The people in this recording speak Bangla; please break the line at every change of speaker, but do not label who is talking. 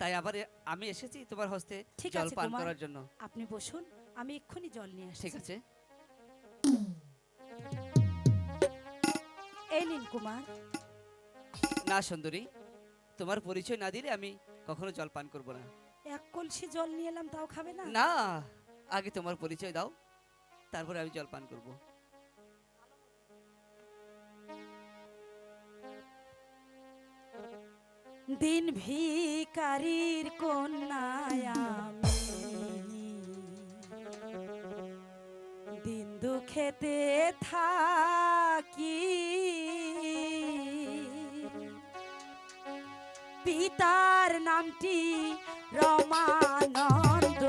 তাই আবার আমি এসেছি তোমার হস্তে
ঠিক
জল পান করার জন্য।
আপনি বসুন আমি এক্ষুনি জল নিয়ে আসছি।
ঠিক আছে।
এই নিন কুমার।
না সুন্দরী তোমার পরিচয় না দিলে আমি কখনো জল পান করব না।
এক কলসি জল নিয়ে এলাম তাও খাবে না?
না আগে তোমার পরিচয় দাও তারপরে আমি জল পান করব।
দিন ভিকারীর কন্যায় দিন দুঃখেতে থাকি। পিতার নামটি রমানন্দ।